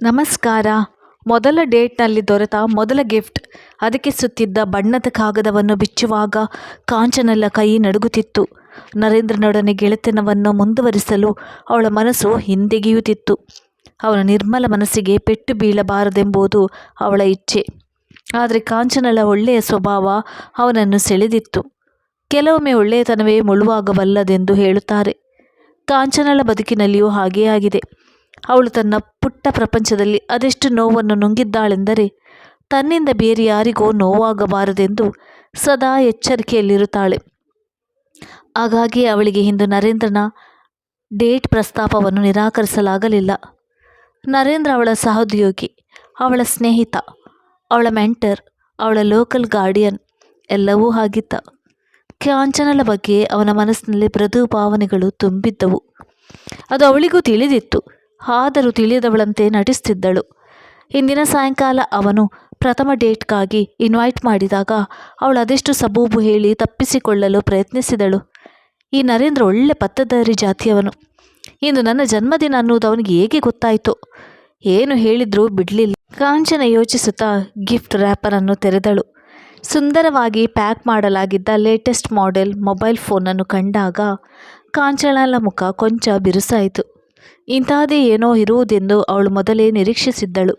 ನಮಸ್ಕಾರ. ಮೊದಲ ಡೇಟ್ನಲ್ಲಿ ದೊರೆತ ಮೊದಲ ಗಿಫ್ಟ್. ಅದಕ್ಕೆ ಸುತ್ತಿದ್ದ ಬಣ್ಣದ ಕಾಗದವನ್ನು ಬಿಚ್ಚುವಾಗ ಕಾಂಚನಲ್ಲ ಕೈ ನಡುಗುತ್ತಿತ್ತು. ನರೇಂದ್ರನೊಡನೆ ಗೆಳೆತನವನ್ನು ಮುಂದುವರಿಸಲು ಅವಳ ಮನಸ್ಸು ಹಿಂದೆಗೆಯುತ್ತಿತ್ತು. ಅವನ ನಿರ್ಮಲ ಮನಸ್ಸಿಗೆ ಪೆಟ್ಟು ಬೀಳಬಾರದೆಂಬುದು ಅವಳ ಇಚ್ಛೆ. ಆದರೆ ಕಾಂಚನಳ ಒಳ್ಳೆಯ ಸ್ವಭಾವ ಅವನನ್ನು ಸೆಳೆದಿತ್ತು. ಕೆಲವೊಮ್ಮೆ ಒಳ್ಳೆಯತನವೇ ಮುಳುವಾಗಬಲ್ಲದೆಂದು ಹೇಳುತ್ತಾರೆ. ಕಾಂಚನಳ ಬದುಕಿನಲ್ಲಿಯೂ ಹಾಗೇ ಆಗಿದೆ. ಅವಳು ತನ್ನ ಪುಟ್ಟ ಪ್ರಪಂಚದಲ್ಲಿ ಅದೆಷ್ಟು ನೋವನ್ನು ನುಂಗಿದ್ದಾಳೆಂದರೆ, ತನ್ನಿಂದ ಬೇರೆ ಯಾರಿಗೋ ನೋವಾಗಬಾರದೆಂದು ಸದಾ ಎಚ್ಚರಿಕೆಯಲ್ಲಿರುತ್ತಾಳೆ. ಹಾಗಾಗಿ ಅವಳಿಗೆ ಇಂದು ನರೇಂದ್ರನ ಡೇಟ್ ಪ್ರಸ್ತಾಪವನ್ನು ನಿರಾಕರಿಸಲಾಗಲಿಲ್ಲ. ನರೇಂದ್ರ ಅವಳ ಸಹೋದ್ಯೋಗಿ, ಅವಳ ಸ್ನೇಹಿತ, ಅವಳ ಮೆಂಟರ್, ಅವಳ ಲೋಕಲ್ ಗಾರ್ಡಿಯನ್ ಎಲ್ಲವೂ ಆಗಿದ್ದ ಕಾಂಚನಳ ಬಗ್ಗೆ ಅವನ ಮನಸ್ಸಿನಲ್ಲಿ ಮೃದು ಭಾವನೆಗಳು ತುಂಬಿದ್ದವು. ಅದು ಅವಳಿಗೂ ತಿಳಿದಿತ್ತು. ಆದರೂ ತಿಳಿಯದವಳಂತೆ ನಟಿಸ್ತಿದ್ದಳು. ಇಂದಿನ ಸಾಯಂಕಾಲ ಅವನು ಪ್ರಥಮ ಡೇಟ್ಗಾಗಿ ಇನ್ವೈಟ್ ಮಾಡಿದಾಗ ಅವಳು ಅದೆಷ್ಟು ಸಬೂಬು ಹೇಳಿ ತಪ್ಪಿಸಿಕೊಳ್ಳಲು ಪ್ರಯತ್ನಿಸಿದಳು. ಈ ನರೇಂದ್ರ ಒಳ್ಳೆ ಪತ್ತದಾರಿ ಜಾತಿಯವನು. ಇಂದು ನನ್ನ ಜನ್ಮದಿನ ಅನ್ನುವುದು ಅವನಿಗೆ ಹೇಗೆ ಗೊತ್ತಾಯಿತು? ಏನು ಹೇಳಿದ್ರೂ ಬಿಡಲಿಲ್ಲ. ಕಾಂಚನ ಯೋಚಿಸುತ್ತಾ ಗಿಫ್ಟ್ ರ್ಯಾಪರನ್ನು ತೆರೆದಳು. ಸುಂದರವಾಗಿ ಪ್ಯಾಕ್ ಮಾಡಲಾಗಿದ್ದ ಲೇಟೆಸ್ಟ್ ಮಾಡೆಲ್ ಮೊಬೈಲ್ ಫೋನನ್ನು ಕಂಡಾಗ ಕಾಂಚನಳ ಮುಖ ಕೊಂಚ ಬಿರುಸಾಯಿತು. ಇಂತಹದೇ ಏನೋ ಇರುವುದೆಂದು ಅವಳು ಮೊದಲೇ ನಿರೀಕ್ಷಿಸಿದ್ದಳು.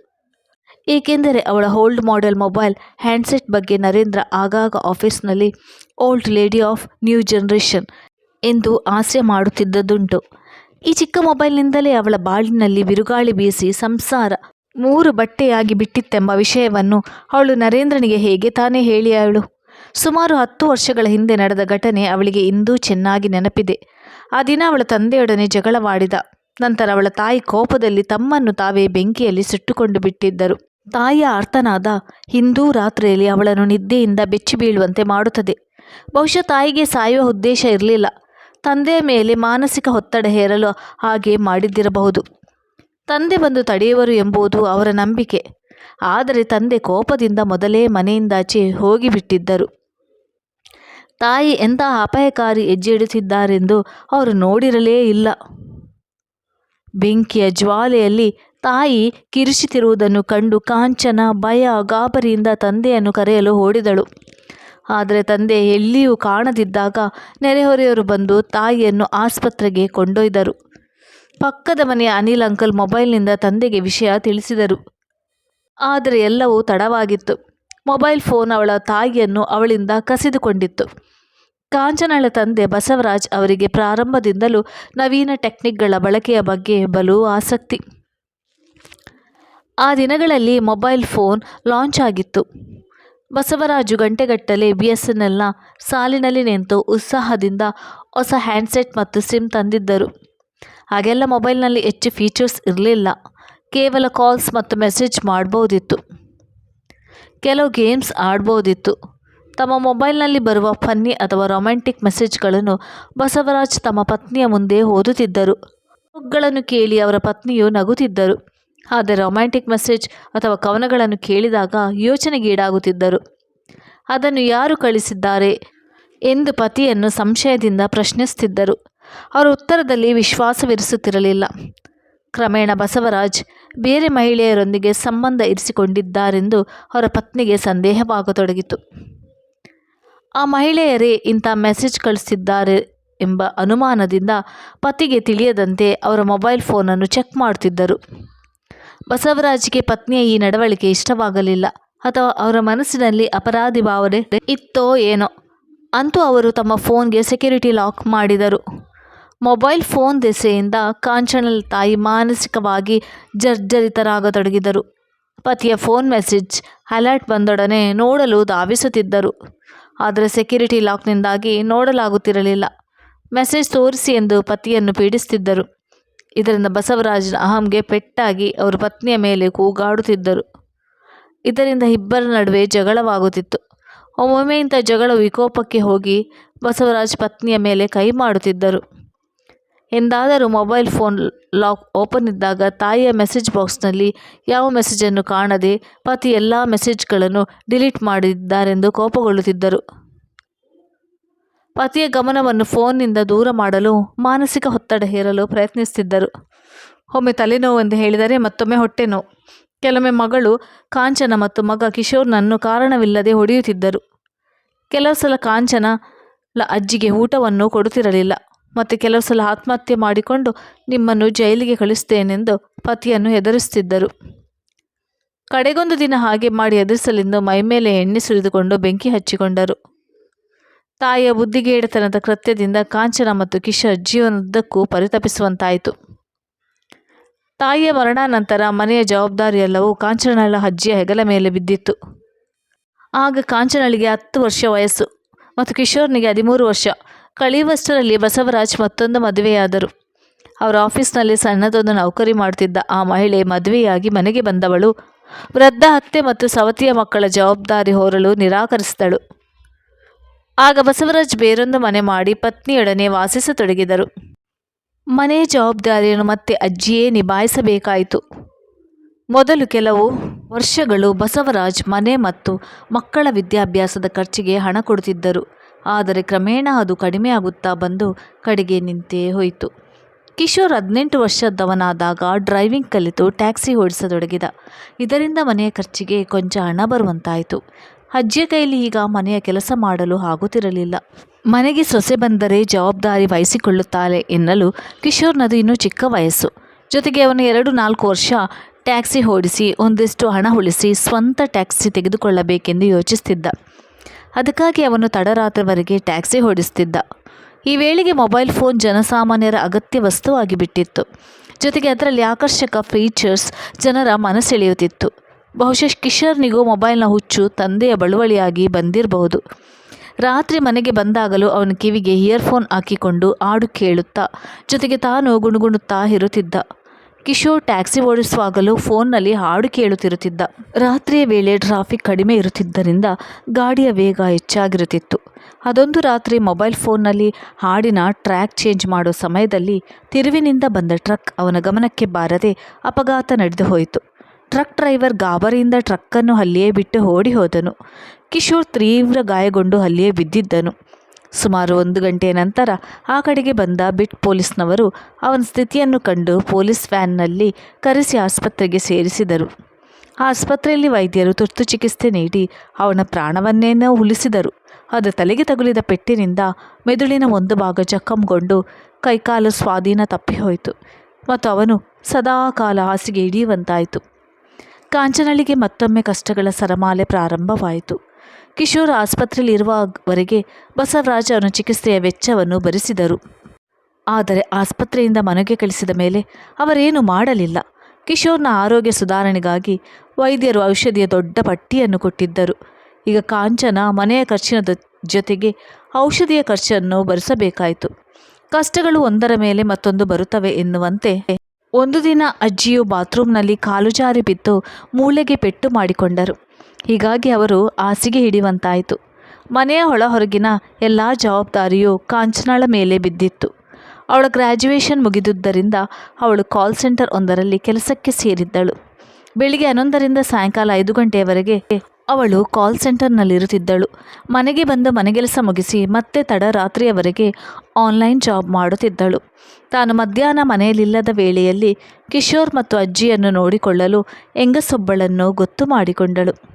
ಏಕೆಂದರೆ ಅವಳ ಓಲ್ಡ್ ಮಾಡೆಲ್ ಮೊಬೈಲ್ ಹ್ಯಾಂಡ್ಸೆಟ್ ಬಗ್ಗೆ ನರೇಂದ್ರ ಆಗಾಗ ಆಫೀಸ್ನಲ್ಲಿ old lady of new generation ಎಂದು ಆಸೆ ಮಾಡುತ್ತಿದ್ದುದುಂಟು. ಈ ಚಿಕ್ಕ ಮೊಬೈಲ್ನಿಂದಲೇ ಅವಳ ಬಾಳಿನಲ್ಲಿ ಬಿರುಗಾಳಿ ಬೀಸಿ ಸಂಸಾರ ಮೂರು ಬಟ್ಟೆಯಾಗಿ ಬಿಟ್ಟಿತ್ತೆಂಬ ವಿಷಯವನ್ನು ಅವಳು ನರೇಂದ್ರನಿಗೆ ಹೇಗೆ ತಾನೇ ಹೇಳಿಯಾಳು. ಸುಮಾರು ಹತ್ತು ವರ್ಷಗಳ ಹಿಂದೆ ನಡೆದ ಘಟನೆ ಅವಳಿಗೆ ಇಂದೂ ಚೆನ್ನಾಗಿ ನೆನಪಿದೆ. ಆ ದಿನ ಅವಳ ತಂದೆಯೊಡನೆ ಜಗಳವಾಡಿದ. ನಂತರ ಅವಳ ತಾಯಿ ಕೋಪದಲ್ಲಿ ತಮ್ಮನ್ನು ತಾವೇ ಬೆಂಕಿಯಲ್ಲಿ ಸುಟ್ಟುಕೊಂಡು ಬಿಟ್ಟಿದ್ದರು. ತಾಯಿಯ ಅರ್ಥನಾದ ಹಿಂದೂ ರಾತ್ರಿಯಲ್ಲಿ ಅವಳನ್ನು ನಿದ್ದೆಯಿಂದ ಬೆಚ್ಚಿ ಬೀಳುವಂತೆ ಮಾಡುತ್ತದೆ. ಬಹುಶಃ ತಾಯಿಗೆ ಸಾಯುವ ಉದ್ದೇಶ ಇರಲಿಲ್ಲ. ತಂದೆಯ ಮೇಲೆ ಮಾನಸಿಕ ಒತ್ತಡ ಹೇರಲು ಹಾಗೆ ಮಾಡಿದ್ದಿರಬಹುದು. ತಂದೆ ಬಂದು ತಡೆಯುವರು ಎಂಬುದು ಅವರ ನಂಬಿಕೆ. ಆದರೆ ತಂದೆ ಕೋಪದಿಂದ ಮೊದಲೇ ಮನೆಯಿಂದಾಚೆ ಹೋಗಿಬಿಟ್ಟಿದ್ದರು ತಾಯಿ ಎಂತಹ ಅಪಾಯಕಾರಿ ಹೆಜ್ಜೆ ಇಡುತ್ತಿದ್ದಾರೆಂದು ಅವರು ನೋಡಿರಲೇ ಇಲ್ಲ. ಬೆಂಕಿಯ ಜ್ವಾಲೆಯಲ್ಲಿ ತಾಯಿ ಕಿರುಚಿತಿರುವುದನ್ನು ಕಂಡು ಕಾಂಚನ ಭಯ ಗಾಬರಿಯಿಂದ ತಂದೆಯನ್ನು ಕರೆಯಲು ಓಡಿದಳು. ಆದರೆ ತಂದೆ ಎಲ್ಲಿಯೂ ಕಾಣದಿದ್ದಾಗ ನೆರೆಹೊರೆಯವರು ಬಂದು ತಾಯಿಯನ್ನು ಆಸ್ಪತ್ರೆಗೆ ಕೊಂಡೊಯ್ದರು. ಪಕ್ಕದ ಮನೆಯ ಅನಿಲ್ ಅಂಕಲ್ ಮೊಬೈಲ್ನಿಂದ ತಂದೆಗೆ ವಿಷಯ ತಿಳಿಸಿದರು. ಆದರೆ ಎಲ್ಲವೂ ತಡವಾಗಿತ್ತು. ಮೊಬೈಲ್ ಫೋನ್ ಅವಳ ತಾಯಿಯನ್ನು ಅವಳಿಂದ ಕಸಿದುಕೊಂಡಿತ್ತು. ಕಾಂಚನಳ ತಂದೆ ಬಸವರಾಜ್ ಅವರಿಗೆ ಪ್ರಾರಂಭದಿಂದಲೂ ನವೀನ ಟೆಕ್ನಿಕ್ಗಳ ಬಳಕೆಯ ಬಗ್ಗೆ ಬಲು ಆಸಕ್ತಿ. ಆ ದಿನಗಳಲ್ಲಿ ಮೊಬೈಲ್ ಫೋನ್ ಲಾಂಚ್ ಆಗಿತ್ತು. ಬಸವರಾಜು ಗಂಟೆಗಟ್ಟಲೆ ಬಿ ಎಸ್ ಎನ್ ಎಲ್ನ ಸಾಲಿನಲ್ಲಿ ನಿಂತು ಉತ್ಸಾಹದಿಂದ ಹೊಸ ಹ್ಯಾಂಡ್ಸೆಟ್ ಮತ್ತು ಸಿಮ್ ತಂದಿದ್ದರು. ಹಾಗೆಲ್ಲ ಮೊಬೈಲ್ನಲ್ಲಿ ಹೆಚ್ಚು ಫೀಚರ್ಸ್ ಇರಲಿಲ್ಲ. ಕೇವಲ ಕಾಲ್ಸ್ ಮತ್ತು ಮೆಸೇಜ್ ಮಾಡ್ಬೋದಿತ್ತು. ಕೆಲವು ಗೇಮ್ಸ್ ಆಡ್ಬೋದಿತ್ತು. ತಮ್ಮ ಮೊಬೈಲ್ನಲ್ಲಿ ಬರುವ ಫನ್ನಿ ಅಥವಾ ರೊಮ್ಯಾಂಟಿಕ್ ಮೆಸೇಜ್ಗಳನ್ನು ಬಸವರಾಜ್ ತಮ್ಮ ಪತ್ನಿಯ ಮುಂದೆ ಓದುತ್ತಿದ್ದರು. ಬುಕ್ಗಳನ್ನು ಕೇಳಿ ಅವರ ಪತ್ನಿಯು ನಗುತ್ತಿದ್ದರು. ಆದರೆ ರೊಮ್ಯಾಂಟಿಕ್ ಮೆಸೇಜ್ ಅಥವಾ ಕವನಗಳನ್ನು ಕೇಳಿದಾಗ ಯೋಚನೆಗೀಡಾಗುತ್ತಿದ್ದರು ಅದನ್ನು ಯಾರು ಕಳಿಸಿದ್ದಾರೆ ಎಂದು ಪತಿಯನ್ನು ಸಂಶಯದಿಂದ ಪ್ರಶ್ನಿಸುತ್ತಿದ್ದರು. ಅವರ ಉತ್ತರದಲ್ಲಿ ವಿಶ್ವಾಸವಿರಿಸುತ್ತಿರಲಿಲ್ಲ. ಕ್ರಮೇಣ ಬಸವರಾಜ್ ಬೇರೆ ಮಹಿಳೆಯರೊಂದಿಗೆ ಸಂಬಂಧ ಇರಿಸಿಕೊಂಡಿದ್ದಾರೆಂದು ಅವರ ಪತ್ನಿಗೆ ಸಂದೇಹವಾಗತೊಡಗಿತು. ಆ ಮಹಿಳೆಯರೇ ಇಂಥ ಮೆಸೇಜ್ ಕಳಿಸಿದ್ದಾರೆ ಎಂಬ ಅನುಮಾನದಿಂದ ಪತಿಗೆ ತಿಳಿಯದಂತೆ ಅವರ ಮೊಬೈಲ್ ಫೋನನ್ನು ಚೆಕ್ ಮಾಡುತ್ತಿದ್ದರು ಬಸವರಾಜ್ಗೆ ಪತ್ನಿಯ ಈ ನಡವಳಿಕೆ ಇಷ್ಟವಾಗಲಿಲ್ಲ. ಅಥವಾ ಅವರ ಮನಸ್ಸಿನಲ್ಲಿ ಅಪರಾಧಿ ಭಾವನೆ ಇತ್ತೋ ಏನೋ. ಅಂತೂ ಅವರು ತಮ್ಮ ಫೋನ್ಗೆ ಸೆಕ್ಯೂರಿಟಿ ಲಾಕ್ ಮಾಡಿದರು. ಮೊಬೈಲ್ ಫೋನ್ ದೆಸೆಯಿಂದ ಕಾಂಚನಲ್ ತಾಯಿ ಮಾನಸಿಕವಾಗಿ ಜರ್ಜರಿತರಾಗತೊಡಗಿದರು. ಪತಿಯ ಫೋನ್ ಮೆಸೇಜ್ ಅಲರ್ಟ್ ಬಂದೊಡನೆ ನೋಡಲು ಧಾವಿಸುತ್ತಿದ್ದರು. ಆದರೆ ಸೆಕ್ಯೂರಿಟಿ ಲಾಕ್ನಿಂದಾಗಿ ನೋಡಲಾಗುತ್ತಿರಲಿಲ್ಲ. ಮೆಸೇಜ್ ತೋರಿಸಿ ಎಂದು ಪತಿಯನ್ನು ಪೀಡಿಸುತ್ತಿದ್ದರು. ಇದರಿಂದ ಬಸವರಾಜನ ಅಹಂಗೆ ಪೆಟ್ಟಾಗಿ ಅವರ ಪತ್ನಿಯ ಮೇಲೆ ಕೂಗಾಡುತ್ತಿದ್ದರು. ಇದರಿಂದ ಇಬ್ಬರ ನಡುವೆ ಜಗಳವಾಗುತ್ತಿತ್ತು. ಒಮ್ಮೊಮ್ಮೆ ಇಂಥ ಜಗಳ ವಿಕೋಪಕ್ಕೆ ಹೋಗಿ ಬಸವರಾಜ್ ಪತ್ನಿಯ ಮೇಲೆ ಕೈ ಮಾಡುತ್ತಿದ್ದರು. ಎಂದಾದರೂ ಮೊಬೈಲ್ ಫೋನ್ ಲಾಕ್ ಓಪನ್ ಇದ್ದಾಗ ತಾಯಿಯ ಮೆಸೇಜ್ ಬಾಕ್ಸ್ನಲ್ಲಿ ಯಾವ ಮೆಸೇಜನ್ನು ಕಾಣದೆ ಪತಿ ಎಲ್ಲ ಮೆಸೇಜ್ಗಳನ್ನು ಡಿಲೀಟ್ ಮಾಡಿದ್ದಾರೆಂದು ಕೋಪಗೊಳ್ಳುತ್ತಿದ್ದರು. ಪತಿಯ ಗಮನವನ್ನು ಫೋನ್ನಿಂದ ದೂರ ಮಾಡಲು ಮಾನಸಿಕ ಒತ್ತಡ ಹೇರಲು ಪ್ರಯತ್ನಿಸುತ್ತಿದ್ದರು. ಒಮ್ಮೆ ತಲೆನೋವು ಎಂದು ಹೇಳಿದರೆ ಮತ್ತೊಮ್ಮೆ ಹೊಟ್ಟೆ ನೋವು. ಕೆಲವೊಮ್ಮೆ ಮಗಳು ಕಾಂಚನ ಮತ್ತು ಮಗ ಕಿಶೋರ್ನನ್ನು ಕಾರಣವಿಲ್ಲದೆ ಹೊಡೆಯುತ್ತಿದ್ದರು. ಕೆಲವು ಸಲ ಕಾಂಚನ ಅಜ್ಜಿಗೆ ಊಟವನ್ನು ಕೊಡುತ್ತಿರಲಿಲ್ಲ. ಮತ್ತು ಕೆಲವು ಸಲ ಆತ್ಮಹತ್ಯೆ ಮಾಡಿಕೊಂಡು ನಿಮ್ಮನ್ನು ಜೈಲಿಗೆ ಕಳಿಸ್ತೇನೆಂದು ಪತಿಯನ್ನು ಹೆದರಿಸುತ್ತಿದ್ದರು. ಕಡೆಗೊಂದು ದಿನ ಹಾಗೆ ಮಾಡಿ ಎದುರಿಸಲೆಂದು ಮೈಮೇಲೆ ಎಣ್ಣೆ ಸುರಿದುಕೊಂಡು ಬೆಂಕಿ ಹಚ್ಚಿಕೊಂಡರು. ತಾಯಿಯ ಬುದ್ಧಿಗೇಡತನದ ಕೃತ್ಯದಿಂದ ಕಾಂಚನ ಮತ್ತು ಕಿಶೋರ್ ಜೀವನದುದ್ದಕ್ಕೂ ಪರಿತಪಿಸುವಂತಾಯಿತು. ತಾಯಿಯ ಮರಣಾನಂತರ ಮನೆಯ ಜವಾಬ್ದಾರಿಯೆಲ್ಲವೂ ಕಾಂಚನಳ ಅಜ್ಜಿಯ ಹೆಗಲ ಮೇಲೆ ಬಿದ್ದಿತ್ತು. ಆಗ ಕಾಂಚನಳಿಗೆ ಹತ್ತು ವರ್ಷ ವಯಸ್ಸು ಮತ್ತು ಕಿಶೋರ್ನಿಗೆ ಹದಿಮೂರು ವರ್ಷ. ಕಳೆಯುವಷ್ಟರಲ್ಲಿ ಬಸವರಾಜ್ ಮತ್ತೊಂದು ಮದುವೆಯಾದರು. ಅವರ ಆಫೀಸ್ನಲ್ಲಿ ಸಣ್ಣದೊಂದು ನೌಕರಿ ಮಾಡ್ತಿದ್ದ ಆ ಮಹಿಳೆ ಮದುವೆಯಾಗಿ ಮನೆಗೆ ಬಂದವಳು. ವೃದ್ಧ ಅತ್ತೆ ಮತ್ತು ಸವತಿಯ ಮಕ್ಕಳ ಜವಾಬ್ದಾರಿ ಹೊರಲು ನಿರಾಕರಿಸಿದಳು. ಆಗ ಬಸವರಾಜ್ ಬೇರೊಂದು ಮನೆ ಮಾಡಿ ಪತ್ನಿಯೊಡನೆ ವಾಸಿಸತೊಡಗಿದರು. ಮನೆಯ ಜವಾಬ್ದಾರಿಯನ್ನು ಮತ್ತೆ ಅಜ್ಜಿಯೇ ನಿಭಾಯಿಸಬೇಕಾಯಿತು. ಮೊದಲು ಕೆಲವು ವರ್ಷಗಳು ಬಸವರಾಜ್ ಮನೆ ಮತ್ತು ಮಕ್ಕಳ ವಿದ್ಯಾಭ್ಯಾಸದ ಖರ್ಚಿಗೆ ಹಣ ಕೊಡುತ್ತಿದ್ದರು. ಆದರೆ ಕ್ರಮೇಣ ಅದು ಕಡಿಮೆಯಾಗುತ್ತಾ ಬಂದು ಕಡೆಗೆ ನಿಂತೇ ಹೋಯಿತು. ಕಿಶೋರ್ ಹದಿನೆಂಟು ವರ್ಷದವನಾದಾಗ ಡ್ರೈವಿಂಗ್ ಕಲಿತು ಟ್ಯಾಕ್ಸಿ ಓಡಿಸತೊಡಗಿದ. ಇದರಿಂದ ಮನೆಯ ಖರ್ಚಿಗೆ ಕೊಂಚ ಹಣ ಬರುವಂತಾಯಿತು. ಅಜ್ಜಿಯ ಕೈಲಿ ಈಗ ಮನೆಯ ಕೆಲಸ ಮಾಡಲು ಆಗುತ್ತಿರಲಿಲ್ಲ. ಮನೆಗೆ ಸೊಸೆ ಬಂದರೆ ಜವಾಬ್ದಾರಿ ವಹಿಸಿಕೊಳ್ಳುತ್ತಾಳೆ ಎನ್ನಲು ಕಿಶೋರ್ನದು ಇನ್ನೂ ಚಿಕ್ಕ ವಯಸ್ಸು. ಜೊತೆಗೆ ಅವನು ಎರಡು ನಾಲ್ಕು ವರ್ಷ ಟ್ಯಾಕ್ಸಿ ಓಡಿಸಿ, ಒಂದಿಷ್ಟು ಹಣ ಉಳಿಸಿ ಸ್ವಂತ ಟ್ಯಾಕ್ಸಿ ತೆಗೆದುಕೊಳ್ಳಬೇಕೆಂದು ಯೋಚಿಸ್ತಿದ್ದ. ಅದಕ್ಕಾಗಿ ಅವನು ತಡರಾತ್ರಿವರೆಗೆ ಟ್ಯಾಕ್ಸಿ ಓಡಿಸ್ತಿದ್ದ. ಈ ವೇಳೆಗೆ ಮೊಬೈಲ್ ಫೋನ್ ಜನಸಾಮಾನ್ಯರ ಅಗತ್ಯ ವಸ್ತುವಾಗಿ ಬಿಟ್ಟಿತ್ತು. ಜೊತೆಗೆ ಅದರಲ್ಲಿ ಆಕರ್ಷಕ ಫೀಚರ್ಸ್ ಜನರ ಮನಸೆಳೆಯುತ್ತಿತ್ತು ಬಹುಶಃ ಕಿಶೋರ್ನಿಗೂ ಮೊಬೈಲ್ನ ಹುಚ್ಚು ತಂದೆಯ ಬಳುವಳಿಯಾಗಿ ಬಂದಿರಬಹುದು. ರಾತ್ರಿ ಮನೆಗೆ ಬಂದಾಗಲೂ ಅವನ ಕಿವಿಗೆ ಇಯರ್ಫೋನ್ ಹಾಕಿಕೊಂಡು ಹಾಡು ಕೇಳುತ್ತಾ, ಜೊತೆಗೆ ತಾನು ಗುಣಗುಣುತ್ತಾ ಇರುತ್ತಿದ್ದ. ಕಿಶೋರ್ ಟ್ಯಾಕ್ಸಿ ಓಡಿಸುವಾಗಲೂ ಫೋನ್ನಲ್ಲಿ ಹಾಡು ಕೇಳುತ್ತಿರುತ್ತಿದ್ದ. ರಾತ್ರಿಯ ವೇಳೆ ಟ್ರಾಫಿಕ್ ಕಡಿಮೆ ಇರುತ್ತಿದ್ದರಿಂದ ಗಾಡಿಯ ವೇಗ ಹೆಚ್ಚಾಗಿರುತ್ತಿತ್ತು. ಅದೊಂದು ರಾತ್ರಿ ಮೊಬೈಲ್ ಫೋನ್ನಲ್ಲಿ ಹಾಡಿನ ಟ್ರ್ಯಾಕ್ ಚೇಂಜ್ ಮಾಡೋ ಸಮಯದಲ್ಲಿ ತಿರುವಿನಿಂದ ಬಂದ ಟ್ರಕ್ ಅವನ ಗಮನಕ್ಕೆ ಬಾರದೆ ಅಪಘಾತ ನಡೆದು ಹೋಯಿತು. ಟ್ರಕ್ ಡ್ರೈವರ್ ಗಾಬರಿಯಿಂದ ಟ್ರಕ್ಕನ್ನು ಅಲ್ಲಿಯೇ ಬಿಟ್ಟು ಓಡಿ ಹೋದನು. ಕಿಶೋರ್ ತೀವ್ರ ಗಾಯಗೊಂಡು ಅಲ್ಲಿಯೇ ಬಿದ್ದಿದ್ದನು. ಸುಮಾರು ಒಂದು ಗಂಟೆಯ ನಂತರ ಆ ಕಡೆಗೆ ಬಂದ ಬಿಟ್ ಪೊಲೀಸ್ನವರು ಅವನ ಸ್ಥಿತಿಯನ್ನು ಕಂಡು ಪೊಲೀಸ್ ವ್ಯಾನ್ನಲ್ಲಿ ಕರೆಸಿ ಆಸ್ಪತ್ರೆಗೆ ಸೇರಿಸಿದರು. ಆಸ್ಪತ್ರೆಯಲ್ಲಿ ವೈದ್ಯರು ತುರ್ತು ಚಿಕಿತ್ಸೆ ನೀಡಿ ಅವನ ಪ್ರಾಣವನ್ನೇನೋ ಉಳಿಸಿದರು. ಅದು ತಲೆಗೆ ತಗುಲಿದ ಪೆಟ್ಟಿನಿಂದ ಮೆದುಳಿನ ಒಂದು ಭಾಗ ಜಖಂಗೊಂಡು ಕೈಕಾಲು ಸ್ವಾಧೀನ ತಪ್ಪಿಹೋಯಿತು ಮತ್ತು ಅವನು ಸದಾ ಕಾಲ ಹಾಸಿಗೆ ಹಿಡಿಯುವಂತಾಯಿತು. ಕಾಂಚನಳಿಗೆ ಮತ್ತೊಮ್ಮೆ ಕಷ್ಟಗಳ ಸರಮಾಲೆ ಪ್ರಾರಂಭವಾಯಿತು. ಕಿಶೋರ್ ಆಸ್ಪತ್ರೆಯಲ್ಲಿ ಇರುವವರೆಗೆ ಬಸವರಾಜ್ ಅವನ ಚಿಕಿತ್ಸೆಯ ವೆಚ್ಚವನ್ನು ಭರಿಸಿದರು. ಆದರೆ ಆಸ್ಪತ್ರೆಯಿಂದ ಮನೆಗೆ ಕಳಿಸಿದ ಮೇಲೆ ಅವರೇನು ಮಾಡಲಿಲ್ಲ. ಕಿಶೋರ್ನ ಆರೋಗ್ಯ ಸುಧಾರಣೆಗಾಗಿ ವೈದ್ಯರು ಔಷಧಿಯ ದೊಡ್ಡ ಪಟ್ಟಿಯನ್ನು ಕೊಟ್ಟಿದ್ದರು. ಈಗ ಕಾಂಚನ ಮನೆಯ ಖರ್ಚಿನ ಜೊತೆಗೆ ಔಷಧಿಯ ಖರ್ಚನ್ನು ಭರಿಸಬೇಕಾಯಿತು. ಕಷ್ಟಗಳು ಒಂದರ ಮೇಲೆ ಮತ್ತೊಂದು ಬರುತ್ತವೆ ಎನ್ನುವಂತೆ ಒಂದು ದಿನ ಅಜ್ಜಿಯು ಬಾತ್ರೂಮ್ನಲ್ಲಿ ಕಾಲು ಜಾರಿ ಬಿದ್ದು ಮೂಳೆಗೆ ಪೆಟ್ಟು ಮಾಡಿಕೊಂಡರು. ಹೀಗಾಗಿ ಅವರು ಹಾಸಿಗೆ ಹಿಡಿಯುವಂತಾಯಿತು. ಮನೆಯ ಒಳ ಹೊರಗಿನ ಎಲ್ಲ ಜವಾಬ್ದಾರಿಯೂ ಕಾಂಚನಾಳ ಮೇಲೆ ಬಿದ್ದಿತ್ತು. ಅವಳ ಗ್ರ್ಯಾಜುಯೇಷನ್ ಮುಗಿದುದರಿಂದ ಅವಳು ಕಾಲ್ ಸೆಂಟರ್ ಒಂದರಲ್ಲಿ ಕೆಲಸಕ್ಕೆ ಸೇರಿದ್ದಳು. ಬೆಳಿಗ್ಗೆ ಹನ್ನೊಂದರಿಂದ ಸಾಯಂಕಾಲ ಐದು ಗಂಟೆಯವರೆಗೆ ಅವಳು ಕಾಲ್ ಸೆಂಟರ್ನಲ್ಲಿರುತ್ತಿದ್ದಳು. ಮನೆಗೆ ಬಂದು ಮನೆಗೆಲಸ ಮುಗಿಸಿ ಮತ್ತೆ ತಡರಾತ್ರಿಯವರೆಗೆ ಆನ್ಲೈನ್ ಜಾಬ್ ಮಾಡುತ್ತಿದ್ದಳು. ತಾನು ಮಧ್ಯಾಹ್ನ ಮನೆಯಲ್ಲಿಲ್ಲದ ವೇಳೆಯಲ್ಲಿ ಕಿಶೋರ್ ಮತ್ತು ಅಜ್ಜಿಯನ್ನು ನೋಡಿಕೊಳ್ಳಲು ಹೆಂಗಸೊಬ್ಬಳನ್ನು ಗೊತ್ತು ಮಾಡಿಕೊಂಡಳು.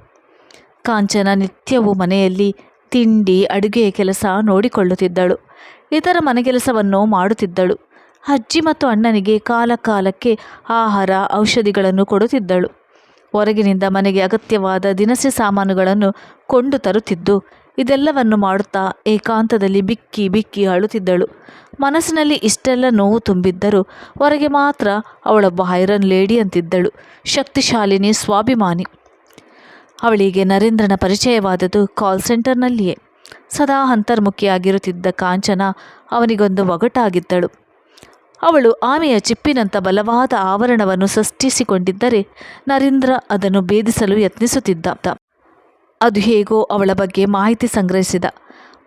ಕಾಂಚನ ನಿತ್ಯವೂ ಮನೆಯಲ್ಲಿ ತಿಂಡಿ, ಅಡುಗೆ ಕೆಲಸ ನೋಡಿಕೊಳ್ಳುತ್ತಿದ್ದಳು. ಇತರ ಮನೆಗೆಲಸವನ್ನು ಮಾಡುತ್ತಿದ್ದಳು. ಅಜ್ಜಿ ಮತ್ತು ಅಣ್ಣನಿಗೆ ಕಾಲ ಕಾಲಕ್ಕೆ ಆಹಾರ, ಔಷಧಿಗಳನ್ನು ಕೊಡುತ್ತಿದ್ದಳು. ಹೊರಗಿನಿಂದ ಮನೆಗೆ ಅಗತ್ಯವಾದ ದಿನಸಿ ಸಾಮಾನುಗಳನ್ನು ಕೊಂಡು ತರುತ್ತಿದ್ದು, ಇದೆಲ್ಲವನ್ನು ಮಾಡುತ್ತಾ ಏಕಾಂತದಲ್ಲಿ ಬಿಕ್ಕಿ ಬಿಕ್ಕಿ ಅಳುತ್ತಿದ್ದಳು. ಮನಸ್ಸಿನಲ್ಲಿ ಇಷ್ಟೆಲ್ಲ ನೋವು ತುಂಬಿದ್ದರೂ ಹೊರಗೆ ಮಾತ್ರ ಅವಳೊಬ್ಬ ಐರನ್ ಲೇಡಿ ಅಂತಿದ್ದಳು. ಶಕ್ತಿಶಾಲಿನಿ, ಸ್ವಾಭಿಮಾನಿ. ಅವಳಿಗೆ ನರೇಂದ್ರನ ಪರಿಚಯವಾದದ್ದು ಕಾಲ್ ಸೆಂಟರ್ನಲ್ಲಿಯೇ ಸದಾ ಅಂತರ್ಮುಖಿಯಾಗಿರುತ್ತಿದ್ದ ಕಾಂಚನ ಅವನಿಗೊಂದು ಒಗಟಾಗಿದ್ದಳು. ಅವಳು ಆಮೆಯ ಚಿಪ್ಪಿನಂಥ ಬಲವಾದ ಆವರಣವನ್ನು ಸೃಷ್ಟಿಸಿಕೊಂಡಿದ್ದರೆ ನರೇಂದ್ರ ಅದನ್ನು ಭೇದಿಸಲು ಯತ್ನಿಸುತ್ತಿದ್ದ. ಅದು ಹೇಗೋ ಅವಳ ಬಗ್ಗೆ ಮಾಹಿತಿ ಸಂಗ್ರಹಿಸಿದ.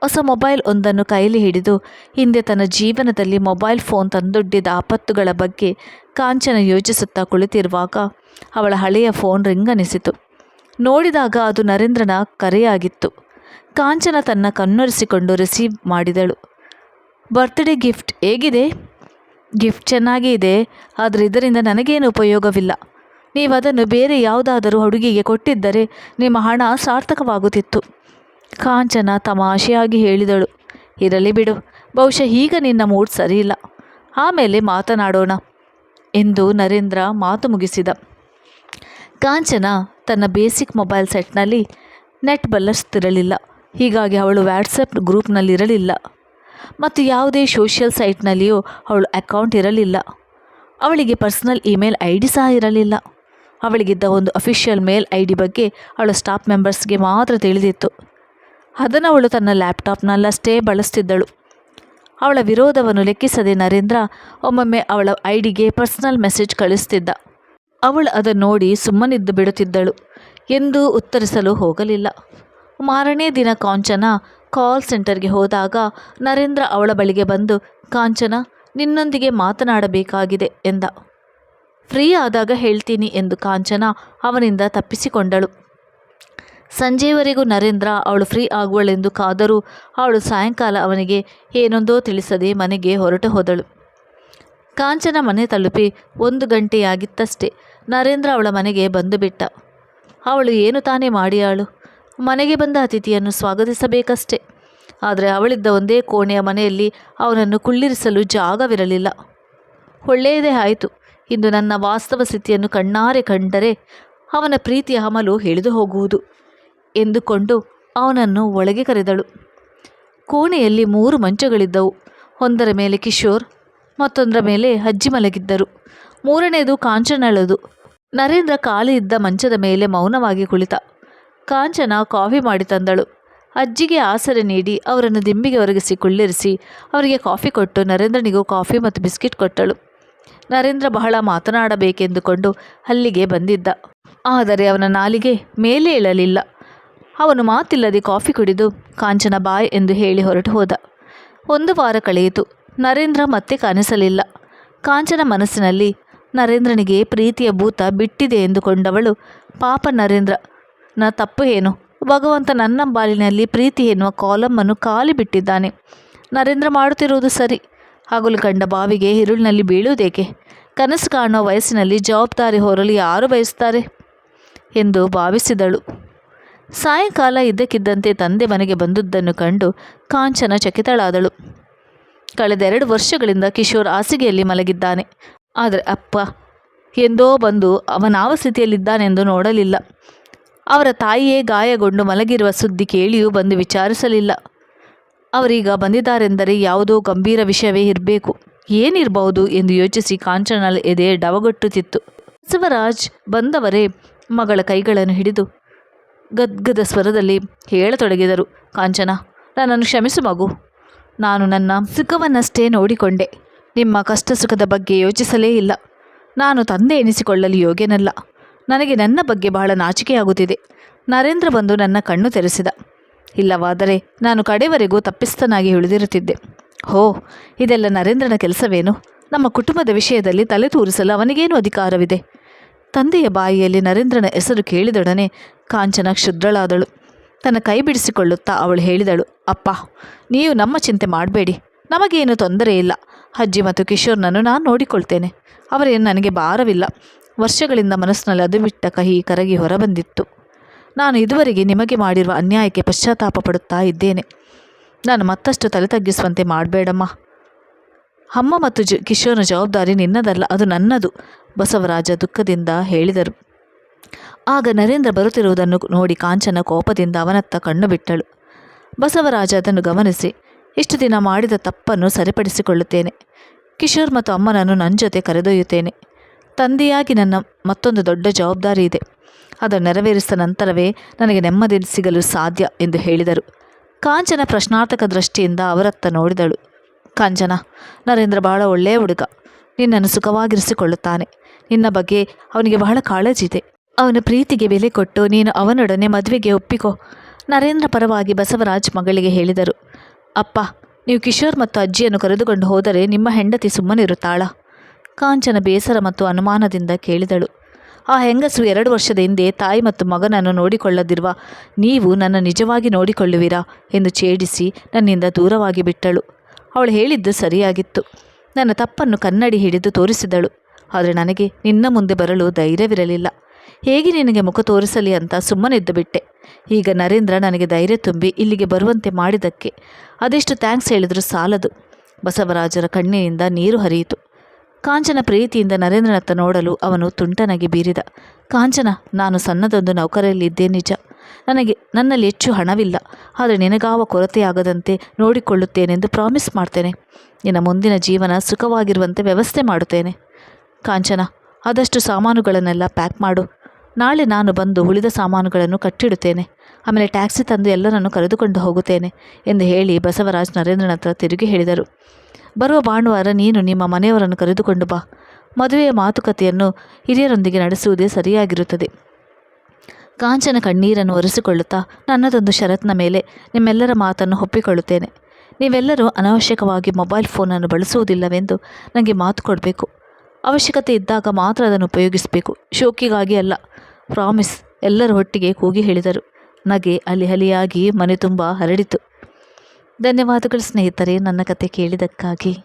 ಹೊಸ ಮೊಬೈಲ್ ಒಂದನ್ನು ಕೈಲಿ ಹಿಡಿದು ಹಿಂದೆ ತನ್ನ ಜೀವನದಲ್ಲಿ ಮೊಬೈಲ್ ಫೋನ್ ತಂದೊಡ್ಡಿದ ಆಪತ್ತುಗಳ ಬಗ್ಗೆ ಕಾಂಚನ ಯೋಚಿಸುತ್ತಾ ಕುಳಿತಿರುವಾಗ ಅವಳ ಹಳೆಯ ಫೋನ್ ರಿಂಗನಿಸಿತು. ನೋಡಿದಾಗ ಅದು ನರೇಂದ್ರನ ಕರೆಯಾಗಿತ್ತು. ಕಾಂಚನ ತನ್ನ ಕಣ್ಣೊರೆಸಿಕೊಂಡು ರಿಸೀವ್ ಮಾಡಿದಳು. ಬರ್ತ್ಡೇ ಗಿಫ್ಟ್ ಹೇಗಿದೆ? ಗಿಫ್ಟ್ ಚೆನ್ನಾಗೇ ಇದೆ, ಆದರೆ ಇದರಿಂದ ನನಗೇನು ಉಪಯೋಗವಿಲ್ಲ. ನೀವು ಅದನ್ನು ಬೇರೆ ಯಾವುದಾದರೂ ಹುಡುಗಿಗೆ ಕೊಟ್ಟಿದ್ದರೆ ನಿಮ್ಮ ಹಣ ಸಾರ್ಥಕವಾಗುತ್ತಿತ್ತು. ಕಾಂಚನ ತಮಾಷೆಯಾಗಿ ಹೇಳಿದಳು. ಇರಲಿ ಬಿಡು, ಬಹುಶಃ ಈಗ ನಿನ್ನ ಮೂಡ್ ಸರಿಯಿಲ್ಲ. ಆಮೇಲೆ ಮಾತನಾಡೋಣ ಎಂದು ನರೇಂದ್ರ ಮಾತು ಮುಗಿಸಿದ. ಕಾಂಚನ ತನ್ನ ಬೇಸಿಕ್ ಮೊಬೈಲ್ ಸೆಟ್ನಲ್ಲಿ ನೆಟ್ ಬಳಸ್ತಿರಲಿಲ್ಲ. ಹೀಗಾಗಿ ಅವಳು ವ್ಯಾಟ್ಸಪ್ ಗ್ರೂಪ್ನಲ್ಲಿರಲಿಲ್ಲ. ಮತ್ತು ಯಾವುದೇ ಸೋಷಿಯಲ್ ಸೈಟ್ನಲ್ಲಿಯೂ ಅವಳು ಅಕೌಂಟ್ ಇರಲಿಲ್ಲ. ಅವಳಿಗೆ ಪರ್ಸನಲ್ ಇಮೇಲ್ ಐ ಡಿ ಸಹ ಇರಲಿಲ್ಲ. ಅವಳಿಗಿದ್ದ ಒಂದು ಅಫಿಷಿಯಲ್ ಮೇಲ್ ಐ ಡಿ ಬಗ್ಗೆ ಅವಳ ಸ್ಟಾಫ್ ಮೆಂಬರ್ಸ್ಗೆ ಮಾತ್ರ ತಿಳಿದಿತ್ತು. ಅದನ್ನು ಅವಳು ತನ್ನ ಲ್ಯಾಪ್ಟಾಪ್ನಲ್ಲಷ್ಟೇ ಬಳಸ್ತಿದ್ದಳು. ಅವಳ ವಿರೋಧವನ್ನು ಲೆಕ್ಕಿಸದೆ ನರೇಂದ್ರ ಒಮ್ಮೊಮ್ಮೆ ಅವಳ ಐ ಡಿಗೆ ಪರ್ಸನಲ್ ಮೆಸೇಜ್ ಕಳಿಸ್ತಿದ್ದ. ಅವಳು ಅದನ್ನು ನೋಡಿ ಸುಮ್ಮನಿದ್ದು ಬಿಡುತ್ತಿದ್ದಳು ಎಂದು ಉತ್ತರಿಸಲು ಹೋಗಲಿಲ್ಲ. ಮಾರನೇ ದಿನ ಕಾಂಚನ ಕಾಲ್ ಸೆಂಟರ್ಗೆ ಹೋದಾಗ ನರೇಂದ್ರ ಅವಳ ಬಳಿಗೆ ಬಂದು, ಕಾಂಚನ, ನಿನ್ನೊಂದಿಗೆ ಮಾತನಾಡಬೇಕಾಗಿದೆ ಎಂದ. ಫ್ರೀ ಆದಾಗ ಹೇಳ್ತೀನಿ ಎಂದು ಕಾಂಚನ ಅವನಿಂದ ತಪ್ಪಿಸಿಕೊಂಡಳು. ಸಂಜೆಯವರೆಗೂ ನರೇಂದ್ರ ಅವಳು ಫ್ರೀ ಆಗುವಳೆಂದು ಕಾದರೂ ಅವಳು ಸಾಯಂಕಾಲ ಅವನಿಗೆ ಏನೊಂದೋ ತಿಳಿಸದೆ ಮನೆಗೆ ಹೊರಟು ಹೋದಳು. ಕಾಂಚನ ಮನೆ ತಲುಪಿ ಒಂದು ಗಂಟೆಯಾಗಿತ್ತಷ್ಟೇ. ನರೇಂದ್ರ ಅವಳ ಮನೆಗೆ ಬಂದು ಬಿಟ್ಟ. ಅವಳು ಏನು ತಾನೇ ಮಾಡಿಯಾಳು? ಮನೆಗೆ ಬಂದ ಅತಿಥಿಯನ್ನು ಸ್ವಾಗತಿಸಬೇಕಷ್ಟೆ. ಆದರೆ ಅವಳಿದ್ದ ಒಂದೇ ಕೋಣೆಯ ಮನೆಯಲ್ಲಿ ಅವನನ್ನು ಕುಳ್ಳಿರಿಸಲು ಜಾಗವಿರಲಿಲ್ಲ. ಒಳ್ಳೆಯದೇ ಆಯಿತು. ಇಂದು ನನ್ನ ವಾಸ್ತವ ಸ್ಥಿತಿಯನ್ನು ಕಣ್ಣಾರೆ ಕಂಡರೆ ಅವನ ಪ್ರೀತಿಯ ಹಮಲು ಹಿಡಿದು ಹೋಗುವುದು ಎಂದುಕೊಂಡು ಅವನನ್ನು ಒಳಗೆ ಕರೆದಳು. ಕೋಣೆಯಲ್ಲಿ ಮೂರು ಮಂಚಗಳಿದ್ದವು. ಒಂದರ ಮೇಲೆ ಕಿಶೋರ್, ಮತ್ತೊಂದರ ಮೇಲೆ ಅಜ್ಜಿ ಮಲಗಿದ್ದರು. ಮೂರನೆಯದು ಕಾಂಚನಳದು. ನರೇಂದ್ರ ಖಾಲಿ ಇದ್ದ ಮಂಚದ ಮೇಲೆ ಮೌನವಾಗಿ ಕುಳಿತ. ಕಾಂಚನ ಕಾಫಿ ಮಾಡಿ ತಂದಳು. ಅಜ್ಜಿಗೆ ಆಸರೆ ನೀಡಿ ಅವರನ್ನು ದಿಂಬಿಗೆ ಒರಗಿಸಿ ಕುಳ್ಳಿರಿಸಿ ಅವರಿಗೆ ಕಾಫಿ ಕೊಟ್ಟು ನರೇಂದ್ರನಿಗೂ ಕಾಫಿ ಮತ್ತು ಬಿಸ್ಕಿಟ್ ಕೊಟ್ಟಳು. ನರೇಂದ್ರ ಬಹಳ ಮಾತನಾಡಬೇಕೆಂದುಕೊಂಡು ಅಲ್ಲಿಗೆ ಬಂದಿದ್ದ. ಆದರೆ ಅವನ ನಾಲಿಗೆ ಮೇಲೆ ಏಳಲಿಲ್ಲ ಅವನು ಮಾತಿಲ್ಲದೆ ಕಾಫಿ ಕುಡಿದು ಕಾಂಚನ ಬಾಯ್ ಎಂದು ಹೇಳಿ ಹೊರಟು ಹೋದ. ಒಂದು ವಾರ ಕಳೆಯಿತು. ನರೇಂದ್ರ ಮತ್ತೆ ಕಾಣಿಸಲಿಲ್ಲ. ಕಾಂಚನ ಮನಸ್ಸಿನಲ್ಲಿ ನರೇಂದ್ರನಿಗೆ ಪ್ರೀತಿಯ ಭೂತ ಬಿಟ್ಟಿದೆ ಎಂದುಕೊಂಡವಳು ಪಾಪ ನರೇಂದ್ರ. ನ ತಪ್ಪು ಏನು? ಭಗವಂತ ನನ್ನ ಬಾಲಿನಲ್ಲಿ ಪ್ರೀತಿ ಎನ್ನುವ ಕಾಲಮ್ಮನ್ನು ಖಾಲಿ ಬಿಟ್ಟಿದ್ದಾನೆ. ನರೇಂದ್ರ ಮಾಡುತ್ತಿರುವುದು ಸರಿ. ಹಗಲು ಕಂಡ ಬಾವಿಗೆ ಹಿರುಳಿನಲ್ಲಿ ಬೀಳುವುದೇಕೆ? ಕನಸು ಕಾಣುವ ವಯಸ್ಸಿನಲ್ಲಿ ಜವಾಬ್ದಾರಿ ಹೊರಲು ಯಾರು ಬಯಸುತ್ತಾರೆ? ಎಂದು ಭಾವಿಸಿದಳು. ಸಾಯಂಕಾಲ ಇದ್ದಕ್ಕಿದ್ದಂತೆ ತಂದೆ ಮನೆಗೆ ಬಂದದ್ದನ್ನು ಕಂಡು ಕಾಂಚನ ಚಕಿತಳಾದಳು. ಕಳೆದೆರಡು ವರ್ಷಗಳಿಂದ ಕಿಶೋರ್ ಹಾಸಿಗೆಯಲ್ಲಿ ಮಲಗಿದ್ದಾನೆ. ಆದರೆ ಅಪ್ಪ, ಎಂದೋ ಬಂದು ಅವನಾವ ಸ್ಥಿತಿಯಲ್ಲಿದ್ದಾನೆಂದು ನೋಡಲಿಲ್ಲ. ಅವರ ತಾಯಿಯೇ ಗಾಯಗೊಂಡು ಮಲಗಿರುವ ಸುದ್ದಿ ಕೇಳಿಯೂ ಬಂದು ವಿಚಾರಿಸಲಿಲ್ಲ. ಅವರೀಗ ಬಂದಿದ್ದಾರೆಂದರೆ ಯಾವುದೋ ಗಂಭೀರ ವಿಷಯವೇ ಇರಬೇಕು. ಏನಿರಬಹುದು ಎಂದು ಯೋಚಿಸಿ ಕಾಂಚನಲ್ ಎದೆ ಡವಗೊಟ್ಟುತ್ತಿತ್ತು. ಬಸವರಾಜ್ ಬಂದವರೇ ಮಗಳ ಕೈಗಳನ್ನು ಹಿಡಿದು ಗದ್ಗದ ಸ್ವರದಲ್ಲಿ ಹೇಳತೊಡಗಿದರು. ಕಾಂಚನ, ನನ್ನನ್ನು ಕ್ಷಮಿಸು ಮಗು. ನಾನು ನನ್ನ ಸುಖವನ್ನಷ್ಟೇ ನೋಡಿಕೊಂಡೆ. ನಿಮ್ಮ ಕಷ್ಟ ಸುಖದ ಬಗ್ಗೆ ಯೋಚಿಸಲೇ ಇಲ್ಲ. ನಾನು ತಂದೆ ಎನಿಸಿಕೊಳ್ಳಲು ಯೋಗ್ಯನಲ್ಲ. ನನಗೆ ನನ್ನ ಬಗ್ಗೆ ಬಹಳ ನಾಚಿಕೆಯಾಗುತ್ತಿದೆ. ನರೇಂದ್ರ ಬಂದು ನನ್ನ ಕಣ್ಣು ತೆರೆಸಿದ. ಇಲ್ಲವಾದರೆ ನಾನು ಕಡೆವರೆಗೂ ತಪ್ಪಿಸ್ತನಾಗಿ ಉಳಿದಿರುತ್ತಿದ್ದೆ. ಹೋ, ಇದೆಲ್ಲ ನರೇಂದ್ರನ ಕೆಲಸವೇನು? ನಮ್ಮ ಕುಟುಂಬದ ವಿಷಯದಲ್ಲಿ ತಲೆ ತೂರಿಸಲು ಅವನಿಗೇನು ಅಧಿಕಾರವಿದೆ? ತಂದೆಯ ಬಾಯಿಯಲ್ಲಿ ನರೇಂದ್ರನ ಹೆಸರು ಕೇಳಿದೊಡನೆ ಕಾಂಚನ ಕ್ಷುದ್ರಳಾದಳು. ತನ್ನ ಕೈ ಬಿಡಿಸಿಕೊಳ್ಳುತ್ತಾ ಅವಳು ಹೇಳಿದಳು, ಅಪ್ಪ, ನೀವು ನಮ್ಮ ಚಿಂತೆ ಮಾಡಬೇಡಿ. ನಮಗೇನು ತೊಂದರೆ ಇಲ್ಲ. ಅಜ್ಜಿ ಮತ್ತು ಕಿಶೋರ್ನನ್ನು ನಾನು ನೋಡಿಕೊಳ್ತೇನೆ. ಅವರೇನು ನನಗೆ ಭಾರವಿಲ್ಲ. ವರ್ಷಗಳಿಂದ ಮನಸ್ಸಿನಲ್ಲಿ ಅದು ಬಿಟ್ಟ ಕಹಿ ಕರಗಿ ಹೊರಬಂದಿತ್ತು. ನಾನು ಇದುವರೆಗೆ ನಿಮಗೆ ಮಾಡಿರುವ ಅನ್ಯಾಯಕ್ಕೆ ಪಶ್ಚಾತ್ತಾಪ ಪಡುತ್ತಾ ಇದ್ದೇನೆ. ನಾನು ಮತ್ತಷ್ಟು ತಲೆ ತಗ್ಗಿಸುವಂತೆ ಮಾಡಬೇಡಮ್ಮ. ಅಮ್ಮ ಮತ್ತು ಕಿಶೋರ್ನ ಜವಾಬ್ದಾರಿ ನಿನ್ನದಲ್ಲ, ಅದು ನನ್ನದು, ಬಸವರಾಜ ದುಃಖದಿಂದ ಹೇಳಿದರು. ಆಗ ನರೇಂದ್ರ ಬರುತ್ತಿರುವುದನ್ನು ನೋಡಿ ಕಾಂಚನ ಕೋಪದಿಂದ ಅವನತ್ತ ಕಣ್ಣು ಬಿಟ್ಟಳು. ಬಸವರಾಜ ಅದನ್ನು ಗಮನಿಸಿ ಇಷ್ಟು ದಿನ ಮಾಡಿದ ತಪ್ಪನ್ನು ಸರಿಪಡಿಸಿಕೊಳ್ಳುತ್ತೇನೆ. ಕಿಶೋರ್ ಮತ್ತು ಅಮ್ಮನನ್ನು ನನ್ನ ಜೊತೆ ಕರೆದೊಯ್ಯುತ್ತೇನೆ. ತಂದೆಯಾಗಿ ನನ್ನ ಮತ್ತೊಂದು ದೊಡ್ಡ ಜವಾಬ್ದಾರಿ ಇದೆ. ಅದನ್ನು ನೆರವೇರಿಸಿದ ನಂತರವೇ ನನಗೆ ನೆಮ್ಮದಿ ಸಿಗಲು ಸಾಧ್ಯ ಎಂದು ಹೇಳಿದರು. ಕಾಂಚನ ಪ್ರಶ್ನಾರ್ಥಕ ದೃಷ್ಟಿಯಿಂದ ಅವರತ್ತ ನೋಡಿದಳು. ಕಾಂಚನ, ನರೇಂದ್ರ ಬಹಳ ಒಳ್ಳೆಯ ಹುಡುಗ. ನಿನ್ನನ್ನು ಸುಖವಾಗಿರಿಸಿಕೊಳ್ಳುತ್ತಾನೆ. ನಿನ್ನ ಬಗ್ಗೆ ಅವನಿಗೆ ಬಹಳ ಕಾಳಜಿ ಇದೆ. ಅವನ ಪ್ರೀತಿಗೆ ಬೆಲೆ ಕೊಟ್ಟು ನೀನು ಅವನೊಡನೆ ಮದುವೆಗೆ ಒಪ್ಪಿಕೋ. ನರೇಂದ್ರ ಪರವಾಗಿ ಬಸವರಾಜ್ ಮಗಳಿಗೆ ಹೇಳಿದರು. ಅಪ್ಪ, ನೀವು ಕಿಶೋರ್ ಮತ್ತು ಅಜ್ಜಿಯನ್ನು ಕರೆದುಕೊಂಡು ಹೋದರೆ ನಿಮ್ಮ ಹೆಂಡತಿ ಸುಮ್ಮನಿರುತ್ತಾಳ? ಕಾಂಚನ ಬೇಸರ ಮತ್ತು ಅನುಮಾನದಿಂದ ಕೇಳಿದಳು. ಆ ಹೆಂಗಸು ಎರಡು ವರ್ಷದ ಹಿಂದೆ ತಾಯಿ ಮತ್ತು ಮಗನನ್ನು ನೋಡಿಕೊಳ್ಳದಿರುವ ನೀವು ನನ್ನ ನಿಜವಾಗಿ ನೋಡಿಕೊಳ್ಳುವಿರಾ ಎಂದು ಛೇಡಿಸಿ ನನ್ನಿಂದ ದೂರವಾಗಿ ಬಿಟ್ಟಳು. ಅವಳು ಹೇಳಿದ್ದು ಸರಿಯಾಗಿತ್ತು. ನನ್ನ ತಪ್ಪನ್ನು ಕನ್ನಡಿ ಹಿಡಿದು ತೋರಿಸಿದಳು. ಆದರೆ ನನಗೆ ನಿನ್ನ ಮುಂದೆ ಬರಲು ಧೈರ್ಯವಿರಲಿಲ್ಲ. ಹೇಗೆ ನಿನಗೆ ಮುಖ ತೋರಿಸಲಿ ಅಂತ ಸುಮ್ಮನಿದ್ದು ಬಿಟ್ಟೆ ಈಗ ನರೇಂದ್ರ ನನಗೆ ಧೈರ್ಯ ತುಂಬಿ ಇಲ್ಲಿಗೆ ಬರುವಂತೆ ಮಾಡಿದ್ದಕ್ಕೆ ಅದೆಷ್ಟು ಥ್ಯಾಂಕ್ಸ್ ಹೇಳಿದರೂ ಸಾಲದು. ಬಸವರಾಜರ ಕಣ್ಣಿನಿಂದ ನೀರು ಹರಿಯಿತು. ಕಾಂಚನ ಪ್ರೀತಿಯಿಂದ ನರೇಂದ್ರನತ್ತ ನೋಡಲು ಅವನು ತುಂಟನಾಗಿ ಬೀರಿದ. ಕಾಂಚನ, ನಾನು ಸಣ್ಣದೊಂದು ನೌಕರಿಯಲ್ಲಿದ್ದೇ ನಿಜ. ನನಗೆ, ನನ್ನಲ್ಲಿ ಹೆಚ್ಚು ಹಣವಿಲ್ಲ. ಆದರೆ ನಿನಗಾವ ಕೊರತೆಯಾಗದಂತೆ ನೋಡಿಕೊಳ್ಳುತ್ತೇನೆಂದು ಪ್ರಾಮಿಸ್ ಮಾಡ್ತೇನೆ. ನಿನ್ನ ಮುಂದಿನ ಜೀವನ ಸುಖವಾಗಿರುವಂತೆ ವ್ಯವಸ್ಥೆ ಮಾಡುತ್ತೇನೆ. ಕಾಂಚನ, ಆದಷ್ಟು ಸಾಮಾನುಗಳನ್ನೆಲ್ಲ ಪ್ಯಾಕ್ ಮಾಡು. ನಾಳೆ ನಾನು ಬಂದು ಉಳಿದ ಸಾಮಾನುಗಳನ್ನು ಕಟ್ಟಿಡುತ್ತೇನೆ. ಆಮೇಲೆ ಟ್ಯಾಕ್ಸಿ ತಂದು ಎಲ್ಲರನ್ನು ಕರೆದುಕೊಂಡು ಹೋಗುತ್ತೇನೆ ಎಂದು ಹೇಳಿ ಬಸವರಾಜ್ ನರೇಂದ್ರನ ಹತ್ರ ತಿರುಗಿ ಹೇಳಿದರು. ಬರುವ ಭಾನುವಾರ ನೀನು ನಿಮ್ಮ ಮನೆಯವರನ್ನು ಕರೆದುಕೊಂಡು ಬಾ. ಮದುವೆಯ ಮಾತುಕತೆಯನ್ನು ಹಿರಿಯರೊಂದಿಗೆ ನಡೆಸುವುದೇ ಸರಿಯಾಗಿರುತ್ತದೆ. ಕಾಂಚನ ಕಣ್ಣೀರನ್ನು ಒರೆಸಿಕೊಳ್ಳುತ್ತಾ ನನ್ನದೊಂದು ಷರತ್ನ ಮೇಲೆ ನಿಮ್ಮೆಲ್ಲರ ಮಾತನ್ನು ಒಪ್ಪಿಕೊಳ್ಳುತ್ತೇನೆ. ನೀವೆಲ್ಲರೂ ಅನಾವಶ್ಯಕವಾಗಿ ಮೊಬೈಲ್ ಫೋನನ್ನು ಬಳಸುವುದಿಲ್ಲವೆಂದು ನನಗೆ ಮಾತು ಕೊಡಬೇಕು. ಅವಶ್ಯಕತೆ ಇದ್ದಾಗ ಮಾತ್ರ ಅದನ್ನು ಉಪಯೋಗಿಸಬೇಕು. ಶೋಕಿಗಾಗಿ ಅಲ್ಲ, ಪ್ರಾಮಿಸ್, ಎಲ್ಲರ ಒಟ್ಟಿಗೆ ಕೂಗಿ ಹೇಳಿದರು. ನಗೆ ಅಲಿ ಅಲಿಯಾಗಿ ಮನೆ ತುಂಬ ಹರಡಿತು. ಧನ್ಯವಾದಗಳು ಸ್ನೇಹಿತರೆ, ನನ್ನ ಕತೆ ಕೇಳಿದ್ದಕ್ಕಾಗಿ.